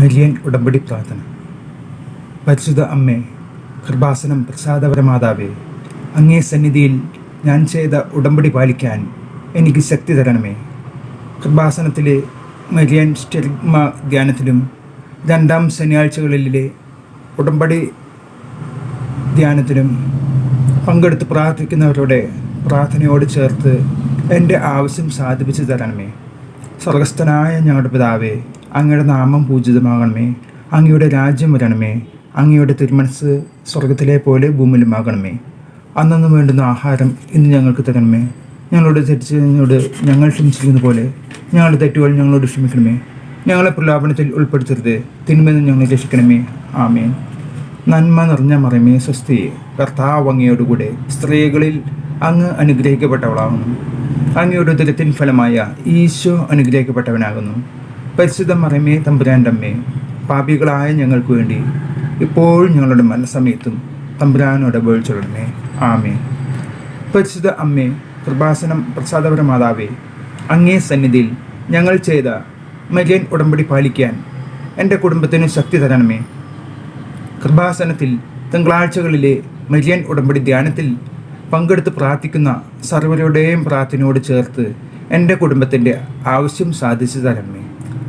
Marian ഉടമ്പടി പ്രാർത്ഥന. പരിശുദ്ധ അമ്മേ കൃപാസനം പ്രസാദപരമാതാവേ അങ്ങേ സന്നിധിയിൽ ഞാൻ ചെയ്ത ഉടമ്പടി പാലിക്കാൻ എനിക്ക് ശക്തി തരണമേ. കൃപാസനത്തിലെ മരിയൻ സ്റ്റെറിഗ്മ ധ്യാനത്തിലും രണ്ടാം ശനിയാഴ്ചകളിലെ ഉടമ്പടി ധ്യാനത്തിലും പങ്കെടുത്ത് പ്രാർത്ഥിക്കുന്നവരുടെ പ്രാർത്ഥനയോട് ചേർത്ത് എന്റെ ആവശ്യം സാധിപ്പിച്ചു തരണമേ. സ്വർഗസ്ഥനായ ഞങ്ങളുടെ പിതാവേ അങ്ങയുടെ നാമം പൂജിതമാകണമേ. അങ്ങയുടെ രാജ്യം വരണമേ. അങ്ങയുടെ തിരുമനസ് സ്വർഗത്തിലെ പോലെ ഭൂമിയിലുമാകണമേ. അന്നു വേണ്ടുന്ന ആഹാരം ഇന്ന് ഞങ്ങൾക്ക് തരണമേ. ഞങ്ങളോട് തെറ്റിച്ചതിനോട് ഞങ്ങൾ ക്ഷമിച്ചിരിക്കുന്ന പോലെ ഞങ്ങളുടെ തെറ്റുകൾ ഞങ്ങളോട് ക്ഷമിക്കണമേ. ഞങ്ങളെ പ്രലാപനത്തിൽ ഉൾപ്പെടുത്തരുത്. തിന്മെന്ന് ഞങ്ങളെ രക്ഷിക്കണമേ. ആമേൻ. നന്മ നിറഞ്ഞ മറമേ സ്വസ്തി കർത്താവ് അങ്ങയോടുകൂടെ സ്ത്രീകളിൽ അങ്ങ് അനുഗ്രഹിക്കപ്പെട്ടവളാകുന്നു. അങ്ങയുടെ ദുരത്തിൻ ഫലമായ ഈശോ അനുഗ്രഹിക്കപ്പെട്ടവനാകുന്നു. പരിശുദ്ധ മറമേ തമ്പുരാന്റെ അമ്മേ പാപികളായ ഞങ്ങൾക്ക് വേണ്ടി ഇപ്പോഴും ഞങ്ങളുടെ മനസ്സമയത്തും തമ്പുരാനോട് ഉപയോഗിച്ചിടണമേ ആമേ പരിശുദ്ധ അമ്മേ കൃപാസനം പ്രസാദപര മാതാവേ അങ്ങേ സന്നിധിയിൽ ഞങ്ങൾ ചെയ്ത മരിയൻ ഉടമ്പടി പാലിക്കാൻ എന്റെ കുടുംബത്തിന് ശക്തി തരണമേ. കൃപാസനത്തിൽ തിങ്കളാഴ്ചകളിലെ മരിയൻ ഉടമ്പടി ധ്യാനത്തിൽ പങ്കെടുത്ത് പ്രാർത്ഥിക്കുന്ന സർവരുടെയും പ്രാർത്ഥനയോട് ചേർത്ത് എന്റെ കുടുംബത്തിന്റെ ആവശ്യം സാധിച്ചു തരണമേ.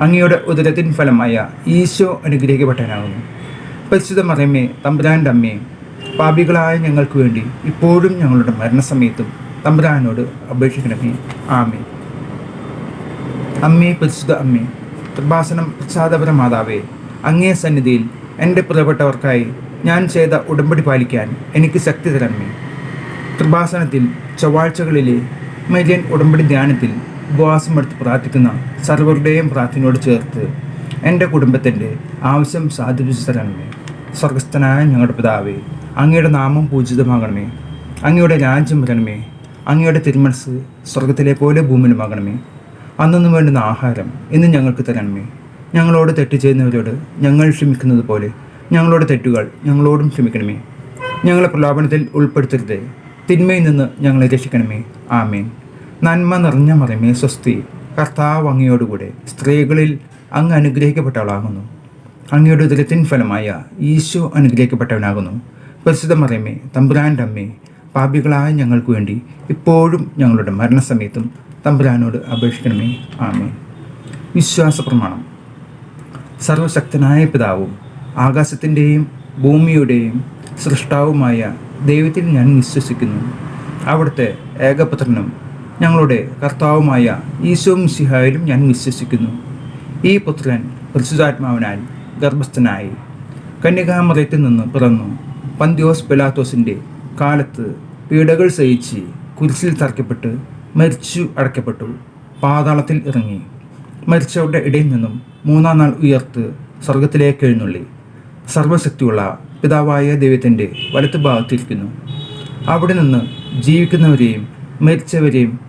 അങ്ങയുടെ ഉദരത്തിൻ ഫലമായ ഈശോ അനുഗ്രഹിക്കപ്പെട്ടവനാകുന്നു. പരിശുദ്ധ മറിയമ്മേ തമ്പുരാന്റെ അമ്മേ പാപികളായ ഞങ്ങൾക്ക് വേണ്ടി ഇപ്പോഴും ഞങ്ങളുടെ മരണസമയത്തും തമ്പുരാനോട് അപേക്ഷിക്കണമേ. ആമേ അമ്മേ പരിശുദ്ധ അമ്മേ കൃപാസനം പ്രസാദപര മാതാവേ അങ്ങേ സന്നിധിയിൽ എന്റെ പ്രിയപ്പെട്ടവർക്കായി ഞാൻ ചെയ്ത ഉടമ്പടി പാലിക്കാൻ എനിക്ക് ശക്തി തരമ്മേ കൃപാസനത്തിൽ ചൊവ്വാഴ്ചകളിലെ മരിയൻ ഉടമ്പടി ധ്യാനത്തിൽ ഉപവാസമെടുത്ത് പ്രാർത്ഥിക്കുന്ന സർവരുടെയും പ്രാർത്ഥനയോട് ചേർത്ത് എന്റെ കുടുംബത്തിന്റെ ആവശ്യം സാധിപ്പിച്ചു തരണമേ. സ്വർഗസ്ഥനായ ഞങ്ങളുടെ പിതാവേ അങ്ങയുടെ നാമം പൂജിതമാകണമേ. അങ്ങയുടെ രാജ്യം വരണമേ. അങ്ങയുടെ തിരുമനസ് സ്വർഗത്തിലെ പോലെ ഭൂമിയിലുമാകണമേ. അന്നു വേണ്ടുന്ന ആഹാരം ഇന്ന് ഞങ്ങൾക്ക് തരണമേ. ഞങ്ങളോട് തെറ്റ് ചെയ്യുന്നവരോട് ഞങ്ങൾ ക്ഷമിക്കുന്നത് പോലെ ഞങ്ങളുടെ തെറ്റുകൾ ഞങ്ങളോടും ക്ഷമിക്കണമേ. ഞങ്ങളെ പ്രലോഭനത്തിൽ ഉൾപ്പെടുത്തരുത്. തിന്മയിൽ നിന്ന് ഞങ്ങളെ രക്ഷിക്കണമേ. ആമേൻ. നന്മ നിറഞ്ഞ മറിമേ സ്വസ്തി. കർത്താവ് അങ്ങയോടുകൂടെ സ്ത്രീകളിൽ അങ്ങ് അനുഗ്രഹിക്കപ്പെട്ടവളാകുന്നു. അങ്ങയുടെ ദുരത്തിൻ ഫലമായ ഈശോ അനുഗ്രഹിക്കപ്പെട്ടവനാകുന്നു. പരിശുദ്ധ മറിയമേ തമ്പുരാന്റെ അമ്മേ പാപികളായ ഞങ്ങൾക്ക് വേണ്ടി ഇപ്പോഴും ഞങ്ങളുടെ മരണസമയത്തും തമ്പുരാനോട് അപേക്ഷിക്കണമേ. ആമേ വിശ്വാസ പ്രമാണം സർവശക്തനായ പിതാവും ആകാശത്തിന്റെയും ഭൂമിയുടെയും സൃഷ്ടാവുമായ ദൈവത്തിൽ ഞാൻ വിശ്വസിക്കുന്നു. അവിടുത്തെ ഏകപുത്രനും ഞങ്ങളുടെ കർത്താവുമായ ഈശോ സിഹായിലും ഞാൻ വിശ്വസിക്കുന്നു. ഈ പുത്രൻ പരിശുദ്ധാത്മാവിനാൽ ഗർഭസ്ഥനായി കന്യകാമറയത്തിൽ നിന്ന് പിറന്നു. പന്തിയോസ് പെലാത്തോസിന്റെ കാലത്ത് പീഡകൾ സഹിച്ച് കുരിശിൽ തറയ്ക്കപ്പെട്ട് മരിച്ചു അടയ്ക്കപ്പെട്ടു. പാതാളത്തിൽ ഇറങ്ങി. മരിച്ചവരുടെ ഇടയിൽ നിന്നും മൂന്നാം നാൾ ഉയർത്ത് സ്വർഗത്തിലേക്ക് എഴുന്നള്ളി. സർവശക്തിയുള്ള പിതാവായ ദൈവത്തിന്റെ വലത്ത് ഭാഗത്തിരിക്കുന്നു അവിടെ നിന്ന് ജീവിക്കുന്നവരെയും മരിച്ചവരെയും